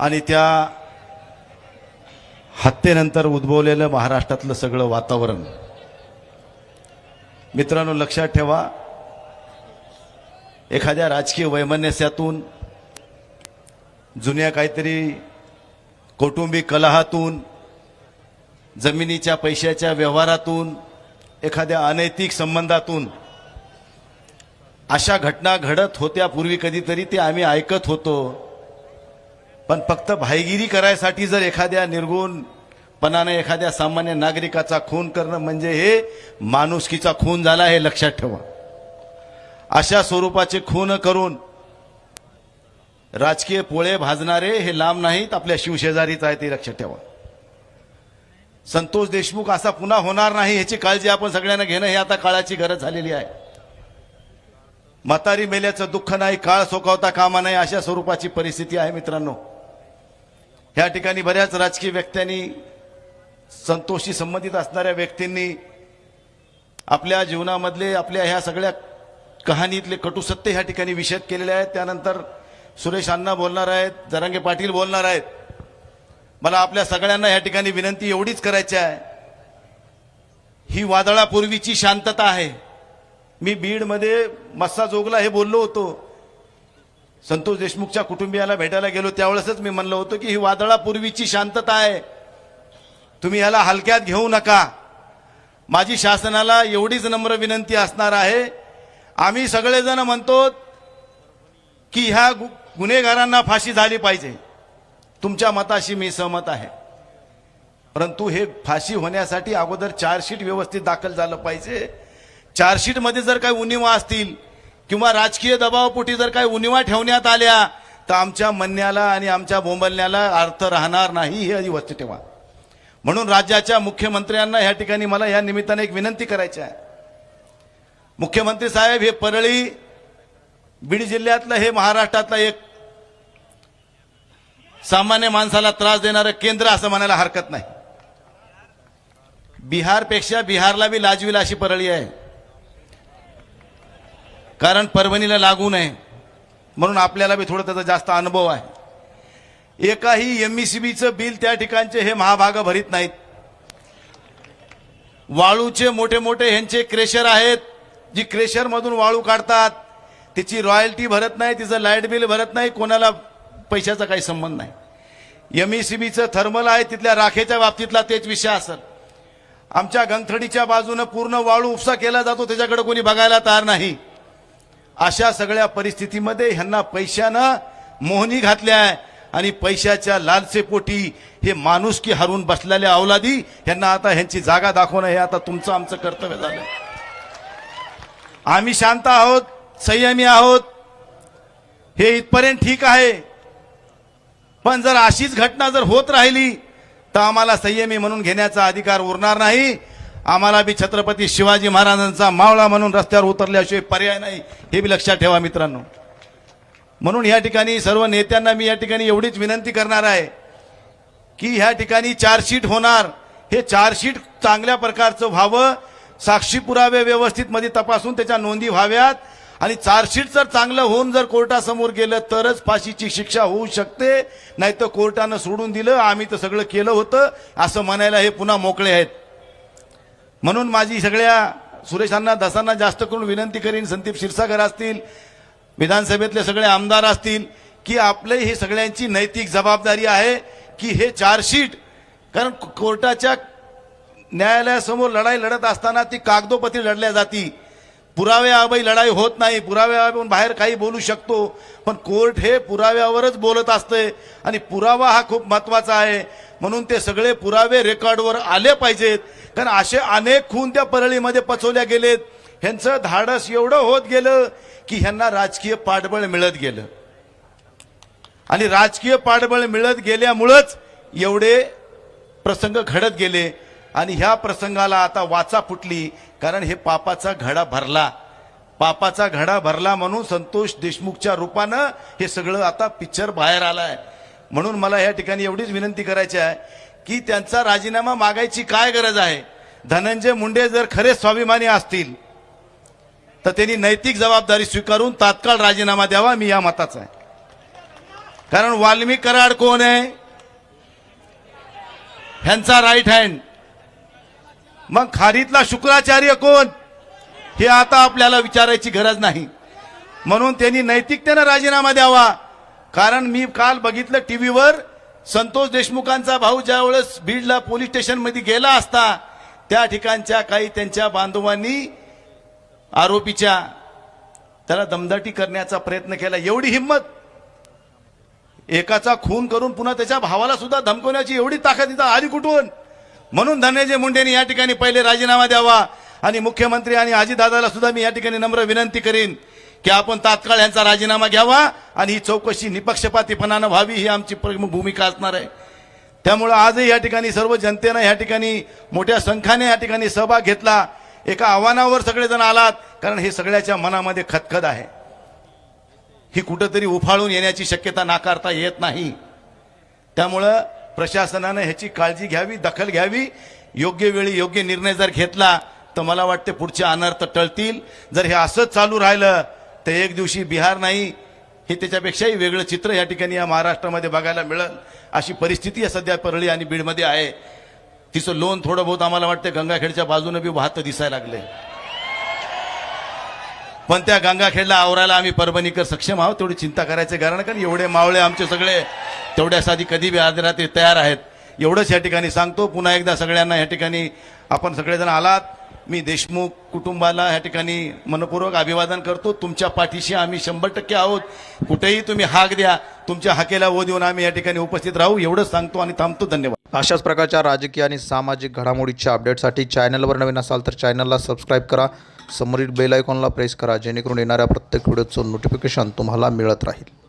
आणि त्या हत्येनंतर उद्भवलेलं महाराष्ट्रातलं सगळं वातावरण. मित्रांनो लक्षात ठेवा एखाद्या राजकीय वैमनस्यातून जुन्या काहीतरी कौटुंबिक कलहातून जमिनीच्या पैशाच्या व्यवहारातून एखाद्या अनैतिक संबंधातून अशा घटना घडत होत्या पूर्वी कधीतरी ते आम्ही ऐकत होतो. पण फक्त भाईगिरी करायसाठी जर एखाद्या निर्गुणपणाने एखाद्या सामान्य नागरिकाचा खून करणं म्हणजे हे माणुसकीचा खून झाला हे लक्षात ठेवा. अशा स्वरूपाचे खून करून राजकीय पोळे भाजणारे हे लांब नाहीत आपल्या शिवशेजारीच आहे ते लक्षात ठेवा. संतोष देशमुख असा पुन्हा होणार नाही ह्याची काळजी आपण सगळ्यांना घेणं हे आता काळाची गरज झालेली आहे. म्हातारी मेल्याचं दुःख नाही काळ सोकावता कामा नाही अशा स्वरूपाची परिस्थिती आहे मित्रांनो. ह्या ठिकाणी बऱ्याच राजकीय व्यक्त्यांनी संतोषशी संबंधित असणाऱ्या व्यक्तींनी आपल्या जीवनामधले आपल्या ह्या सगळ्या कहाणीतले कटुसत्य ह्या ठिकाणी विषद केलेले आहेत. त्यानंतर सुरेश अण्णा बोलणार आहेत जरांगे पाटील बोलणार आहेत. मला आपल्या सगळ्यांना या ठिकाणी विनंती एवढीच करायची आहे. ही वादळापूर्वीची शांतता आहे. मी बीडमध्ये मस्सा जोगला हे बोललो होतो. संतोष देशमुखच्या कुटुंबियाला भेटायला गेलो त्यावेळेसच मी म्हणलं होतं की ही वादळापूर्वीची शांतता आहे. तुम्ही ह्याला हलक्यात घेऊ नका. माझी शासनाला एवढीच नम्र विनंती असणार आहे. आम्ही सगळेजण म्हणतो की ह्या गु- गुन्हेगारांना फाशी झाली पाहिजे. तुमच्या मताशी मी सहमत आहे. परंतु हे फाशी होण्यासाठी अगोदर चार्जशीट व्यवस्थित दाखल झालं पाहिजे. चार्जशीटमध्ये जर काही उणिवा असतील किंवा राजकीय दबावापोटी जर काही उणिवा ठेवण्यात आल्या तर आमच्या म्हणण्याला आणि आमच्या बोंबलण्याला अर्थ राहणार नाही ही वस्तू ठेवा. म्हणून राज्याच्या मुख्यमंत्र्यांना या ठिकाणी मला या निमित्ताने एक विनंती करायची आहे. मुख्यमंत्री साहेब हे परळी बीड जिल्ह्यातलं हे महाराष्ट्रातलं एक सामान्य माणसाला त्रास देणारं केंद्र असं म्हणायला हरकत नाही. बिहारपेक्षा बिहारला बी लाजविल अशी परळी आहे. कारण परभणीला लागू नये. म्हणून आपल्याला बी थोडं त्याचा जास्त अनुभव आहे. एकाही यम ई सी बीचं बिल त्या ठिकाणचे हे महाभाग भरीत नाहीत. वाळूचे मोठे मोठे ह्यांचे क्रेशर आहेत. जी क्रेशरमधून वाळू काढतात. तिची रॉयल्टी भरत नाही तिचं लाइट बिल भरत नाही कोणाला पैशाचा काही संबंध नाही. यम ई सी बीचं थर्मल आहे तिथल्या राखेच्या बाबतीतला तेच विषय असेल. आमच्या गंगथडीच्या बाजूनं पूर्ण वाळू उपसा केला जातो त्याच्याकडे कोणी बघायला तयार नाही. अशा सगळ्या परिस्थितीमध्ये ह्यांना पैशानं मोहनी घातल्या आहे. आणि पैशाच्या लालसेपोटी हे माणुसकी हरून बसलेल्या अवलादी ह्यांना आता ह्यांची जागा दाखवणं हे आता तुमचं आमचं कर्तव्य झालं आम्ही शांत आहोत संयमी आहोत. हे इथपर्यंत ठीक आहे. पण जर अशीच घटना जर होत राहिली तर आम्हाला संयमी म्हणून घेण्याचा अधिकार उरणार नाही. आम्हाला बी छत्रपती शिवाजी महाराजांचा मावळा म्हणून रस्त्यावर उतरल्याशिवाय पर्याय नाही हे बी लक्षात ठेवा मित्रांनो. म्हणून या ठिकाणी सर्व नेत्यांना मी या ठिकाणी एवढीच विनंती करणार आहे की ह्या ठिकाणी चार्जशीट होणार. हे चार्जशीट चांगल्या प्रकारचं व्हावं. साक्षी पुरावे व्यवस्थित मध्ये तपासून त्याच्या नोंदी व्हाव्यात. आणि चार्जशीट जर चांगलं होऊन जर कोर्टासमोर गेलं तरच फाशीची शिक्षा होऊ शकते. नाही तर कोर्टानं सोडून दिलं. आम्ही तर सगळं केलं होतं. असं म्हणायला हे पुन्हा मोकळे आहेत. म्हणून माझी सगळ्या सुरेशांना दसांना जास्त करून विनंती करीन संदीप क्षीरसागर असतील विधानसभेतले सगळे आमदार असतील की आपले ही सगळ्यांची नैतिक जबाबदारी आहे की हे चार्जशीट कारण कोर्टाच्या न्यायालयासमोर लढाई लढत असताना ती कागदोपत्री लढल्या जाती. पुराव्याअभावी लढाई होत नाही पुराव्याअभावी बाहेर काही बोलू शकतो पण कोर्ट हे पुराव्यावरच बोलत असते आणि पुरावा हा खूप महत्त्वाचा आहे. म्हणून ते सगळे पुरावे रेकॉर्डवर आले पाहिजेत. कारण असे अनेक खून त्या परळीमध्ये पचवल्या गेलेत. ह्यांचं धाडस एवढं होत गेलं की ह्यांना राजकीय पाठबळ मिळत गेलं. आणि राजकीय पाठबळ मिळत गेल्यामुळंच एवढे प्रसंग घडत गेले. आणि ह्या प्रसंगाला आता वाचा फुटली. कारण हे पापाचा घडा भरला. पापाचा घडा भरला म्हणून संतोष देशमुखच्या रूपानं हे सगळं आता पिक्चर बाहेर आलाय. म्हणून मला या ठिकाणी एवढीच विनंती करायची आहे की त्यांचा राजीनामा मागायची काय गरज आहे? धनंजय मुंडे जर खरे स्वाभिमानी असतील तर त्यांनी नैतिक जबाबदारी स्वीकारून तात्काळ राजीनामा द्यावा मी या मताचा आहे. कारण वाल्मी कराड कोण आहे? ह्यांचा राईट हँड मग खारीतला शुक्राचार्य कोण? हे आता आपल्याला विचारायची गरज नाही. म्हणून त्यांनी नैतिकतेनं राजीनामा द्यावा. कारण मी काल बघितलं टीव्हीवर संतोष देशमुखांचा भाऊ ज्या वेळेस बीडला पोलीस स्टेशनमध्ये गेला असता त्या ठिकाणच्या काही त्यांच्या बांधवांनी आरोपीच्या त्याला दमदाटी करण्याचा प्रयत्न केला. एवढी हिंमत. एकाचा खून करून पुन्हा त्याच्या भावाला सुद्धा धमकवण्याची एवढी ताकद इथं आली कुठून? म्हणून धनंजय मुंडेंनी या ठिकाणी पहिले राजीनामा द्यावा आणि मुख्यमंत्री आणि आजीदादाला सुद्धा मी या ठिकाणी नम्र विनंती करीन. की आपण तात्काळ यांचा राजीनामा घ्यावा आणि ही चौकशी निपक्षपातीपणानं व्हावी ही आमची प्रमुख भूमिका असणार आहे. त्यामुळं आजही या ठिकाणी सर्व जनतेनं या ठिकाणी मोठ्या संख्याने या ठिकाणी सहभाग घेतला. एका आव्हानावर सगळेजण आलात कारण हे सगळ्याच्या मनामध्ये खतखत आहे. ही कुठंतरी उफाळून येण्याची शक्यता नाकारता येत नाही. त्यामुळं प्रशासनानं ह्याची काळजी घ्यावी दखल घ्यावी. योग्य वेळी योग्य निर्णय जर घेतला तर मला वाटते पुढचे अनर्थ टळतील. जर हे असंच चालू राहिलं तर एक दिवशी बिहार नाही हे त्याच्यापेक्षाही वेगळं चित्र या ठिकाणी या महाराष्ट्रामध्ये बघायला मिळेल. अशी परिस्थिती आहे सध्या परळी आणि बीडमध्ये आहे. तिचं लोन थोडं बहुत आम्हाला वाटतं गंगाखेडच्या बाजूनं बी वाहतं दिसायला लागले. पण त्या गंगाखेडला आवरायला आम्ही परभणीकर सक्षम आहोत तेवढी चिंता करायचं कारण कारण एवढे मावळे आमचे सगळे तेवढ्यासाठी कधी बी आदरात ते तयार आहेत. एवढंच या ठिकाणी सांगतो पुन्हा एकदा सगळ्यांना या ठिकाणी आपण सगळेजण आलात. मी देशमुख कुटुंबाला या ठिकाणी मनपूर्वक अभिवादन करतो. तुमच्या पाठीशी आम्ही शंभर टक्के आहोत. कुठेही तुम्ही हाक द्या. तुमच्या हाकेला ओ देऊन आम्ही या ठिकाणी उपस्थित राहू. एवढंच सांगतो आणि थांबतो. धन्यवाद. अशाच प्रकारच्या राजकीय आणि सामाजिक घडामोडीच्या अपडेटसाठी चॅनलवर नवीन असाल तर चॅनलला सबस्क्राईब करा. समोरील बेल आयकॉनला प्रेस करा. जेणेकरून येणाऱ्या प्रत्येक व्हिडिओचं नोटिफिकेशन तुम्हाला मिळत राहील.